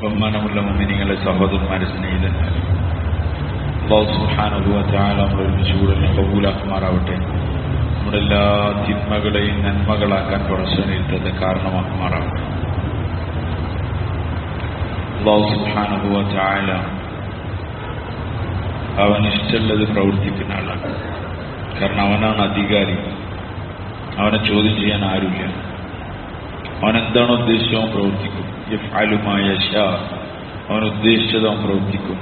ബഹുമാനമുള്ള മുമ്മിനികളെ സഹോദരന്മാരെ സ്നേഹിതന്മാരെ. അള്ളാഹു സുഹാനുഭവത്തായ കബൂലാക്കുമാറാവട്ടെ. നമ്മുടെ എല്ലാ തിന്മകളെയും നന്മകളാക്കാൻ പ്രശ്നത്തത് കാരണമാക്കുമാറാവട്ടെ. അവൻ ഇഷ്ടമുള്ളത് പ്രവർത്തിക്കുന്ന ആളാണ്. കാരണം അവനാണ് അധികാരി. അവനെ ചോദ്യം ചെയ്യാൻ ആരുമില്ല. അവൻ എന്താണോ ഉദ്ദേശിച്ചോ പ്രവർത്തിക്കും. അവൻ ഉദ്ദേശിച്ചത് അവൻ പ്രവർത്തിക്കും.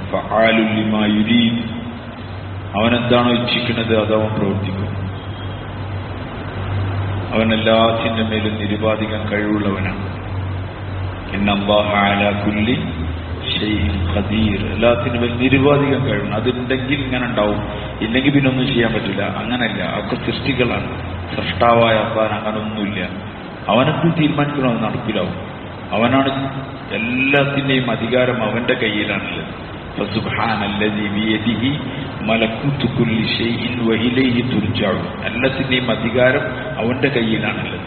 എന്താണോ ഇച്ഛിക്കുന്നത് അത് അവൻ പ്രവർത്തിക്കും. അവൻ എല്ലാത്തിന്റെ മേലും നിരുപാധികം കഴിവുള്ളവനാണ്. കുല്ലി ഖദീർ. എല്ലാത്തിനും മേൽ നിരുപാധികം കഴിവുണ്ട് അതുണ്ടെങ്കിൽ ഇങ്ങനെ ഉണ്ടാവും. ഇല്ലെങ്കിൽ പിന്നെ ഒന്നും ചെയ്യാൻ പറ്റില്ല. അങ്ങനല്ല. അവർക്ക് സൃഷ്ടികളാണ്. സൃഷ്ടാവായ അപ്പാൻ അങ്ങനൊന്നുമില്ല അവനൊക്കെ തീരുമാനിക്കണം? നടപ്പിലാവും. അവനാണ് എല്ലാത്തിന്റെയും അധികാരം അവന്റെ കയ്യിലാണുള്ളത്. എല്ലാത്തിന്റെയും അധികാരം അവന്റെ കയ്യിലാണുള്ളത്.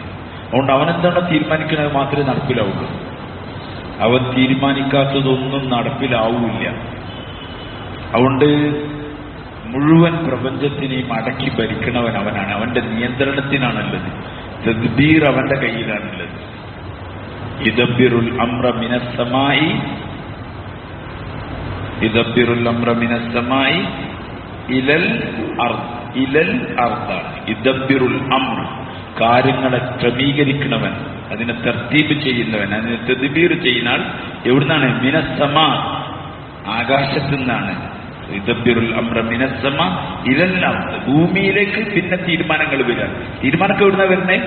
അതുകൊണ്ട് അവനെന്താണോ തീരുമാനിക്കുന്നത് മാത്രമേ നടപ്പിലാവുള്ളൂ. അവൻ തീരുമാനിക്കാത്തതൊന്നും നടപ്പിലാവില്ല. അതുകൊണ്ട് മുഴുവൻ പ്രപഞ്ചത്തിനെയും അടക്കി ഭരിക്കണവൻ അവനാണ്. അവന്റെ നിയന്ത്രണത്തിനാണുള്ളത്. തദ്ബീർ അവന്റെ കയ്യിലാണുള്ളത്. ഇദബിറുൽ അമ്ര മിനസ്സമായി ഇദബിറുൽ അമ്ര മിനസ്സമായി ഇലൽ ഇലൽ അർദാണ് ഇദബിറുൽ അമ്ര കാര്യങ്ങളെ ക്രമീകരിക്കണവൻ. അതിനെ തർത്തീബ് ചെയ്യുന്നവൻ. അതിനെ തെതിബീർ ചെയ്യുന്ന ആൾ എവിടുന്നാണ് മിനസ്സമ ആകാശത്തു നിന്നാണ് ഇദബിറുൽ അമ്ര മിനസ്സമ ഇതെല്ലാം ഭൂമിയിലേക്ക് പിന്നെ തീരുമാനങ്ങൾ വരിക. തീരുമാനമൊക്കെ എവിടുന്ന വരുന്നേ?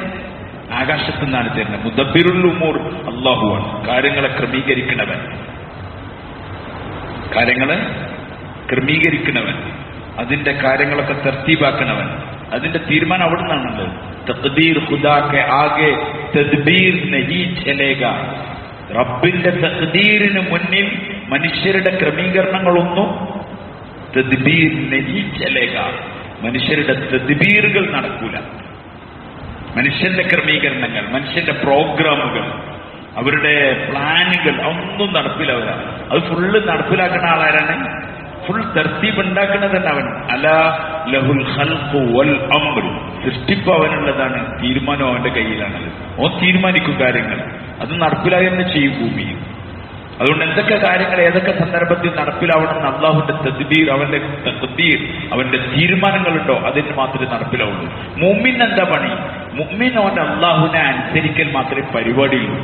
ആകാശത്തു നിന്നാണ് തരുന്നത്. മുദബിറുൽ ഉമൂർ അള്ളാഹുവാണ് കാര്യങ്ങളെ ക്രമീകരിക്കണവൻ കാര്യങ്ങളെ ക്രമീകരിക്കണവൻ അതിന്റെ കാര്യങ്ങളൊക്കെ തർത്തീപാക്കണവൻ അതിന്റെ തീരുമാനം അവിടെ നിന്നാണല്ലോ ആകെ തദ്ബീർ റബ്ബിന്റെ തഖ്ദീറിന് മുന്നിൽ മനുഷ്യരുടെ ക്രമീകരണങ്ങളൊന്നും തദ്ബീർ നഹി ചലേഗ മനുഷ്യരുടെ തദ്ബീറുകൾ നടക്കൂല. മനുഷ്യന്റെ ക്രമീകരണങ്ങൾ മനുഷ്യന്റെ പ്രോഗ്രാമുകൾ അവരുടെ പ്ലാനുകൾ ഒന്നും നടപ്പിലാവില്ല. അത് ഫുള്ള് നടപ്പിലാക്കുന്ന ആളാരാണ്? ഫുൾ തർത്തീപ് ഉണ്ടാക്കുന്നത് തന്നെ അവൻ. അല ലഹുൽ വൽ സൃഷ്ടിപ്പ് അവനുള്ളതാണ് തീരുമാനം അവന്റെ കയ്യിലാണത്. ഓൻ തീരുമാനിക്കും കാര്യങ്ങൾ. അത് നടപ്പിലായി തന്നെ ചെയ്യും ഭൂമിയിൽ അതുകൊണ്ട് എന്തൊക്കെ കാര്യങ്ങൾ ഏതൊക്കെ സന്ദർഭത്തിൽ നടപ്പിലാവണം എന്ന് അള്ളാഹുന്റെ തദ്ബീർ അവന്റെ തദ്ബീർ അവന്റെ തീരുമാനങ്ങളുണ്ടോ അതിന് മാത്രമേ നടപ്പിലാവുള്ളൂ. മൂമിൻ എന്താ പണി? മുമ്മിൻ അവന്റെ അള്ളാഹുവിനെ അനുസരിക്കൽ മാത്രമേ പരിപാടിയുള്ളൂ.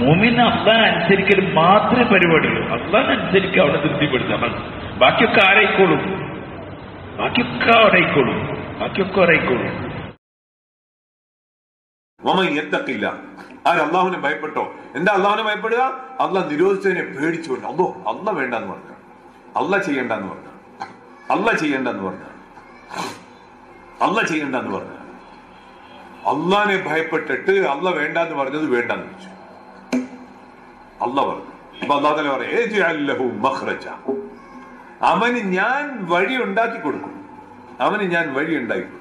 മൂമിന് അള്ളാഹ് അനുസരിക്കൽ മാത്രമേ പരിപാടിയുള്ളൂ. അള്ളാഹ് അനുസരിക്കുക അവിടെ തൃപ്തിപ്പെടുത്തണം ബാക്കിയൊക്കെ ആരായിക്കോളും? ബാക്കിയൊക്കെ ആരായിക്കോളും ബാക്കിയൊക്കെ ആരായിക്കോളും മമ ആര് അള്ളാഹുവിനെ ഭയപ്പെട്ടോ? എന്താ അള്ളാഹുനെ ഭയപ്പെടുക? അള്ളാഹ് നിരോധിച്ചതിനെ പേടിച്ചുകൊണ്ട് അല്ലോ അല്ല വേണ്ടെന്ന് പറഞ്ഞു. അല്ല ചെയ്യണ്ടെന്ന് പറഞ്ഞു. അല്ല ചെയ്യണ്ടെന്ന് പറഞ്ഞു. അല്ല ചെയ്യണ്ടെന്ന് പറഞ്ഞു. അള്ളാഹിനെ ഭയപ്പെട്ടിട്ട് അല്ല വേണ്ടെന്ന് പറഞ്ഞത് വേണ്ടെന്ന് വെച്ചു. അല്ല പറഞ്ഞു. പറയാം അവന് ഞാൻ വഴി ഉണ്ടാക്കി കൊടുക്കും. അവന് ഞാൻ വഴി ഉണ്ടാക്കി കൊടുക്കും.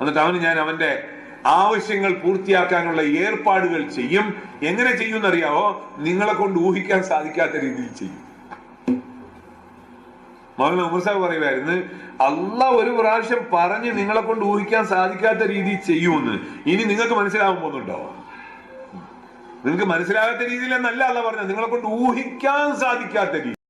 എന്നിട്ട് അവന് ഞാൻ അവന്റെ ആവശ്യങ്ങൾ പൂർത്തിയാക്കാനുള്ള ഏർപ്പാടുകൾ ചെയ്യും. എങ്ങനെ ചെയ്യും എന്നറിയാവോ നിങ്ങളെ കൊണ്ട് ഊഹിക്കാൻ സാധിക്കാത്ത രീതിയിൽ ചെയ്യും. മകൻ ഉമർ സാഹിബ് പറയുമായിരുന്നു അല്ല ഒരു പ്രാവശ്യം പറഞ്ഞ് നിങ്ങളെ കൊണ്ട് ഊഹിക്കാൻ സാധിക്കാത്ത രീതിയിൽ ചെയ്യുമെന്ന്. ഇനി നിങ്ങൾക്ക് മനസ്സിലാവാൻ പോകുന്നുണ്ടോ? നിങ്ങൾക്ക് മനസ്സിലാകാത്ത രീതിയിലെന്നല്ല അല്ല പറഞ്ഞത്. നിങ്ങളെ കൊണ്ട് ഊഹിക്കാൻ സാധിക്കാത്ത രീതി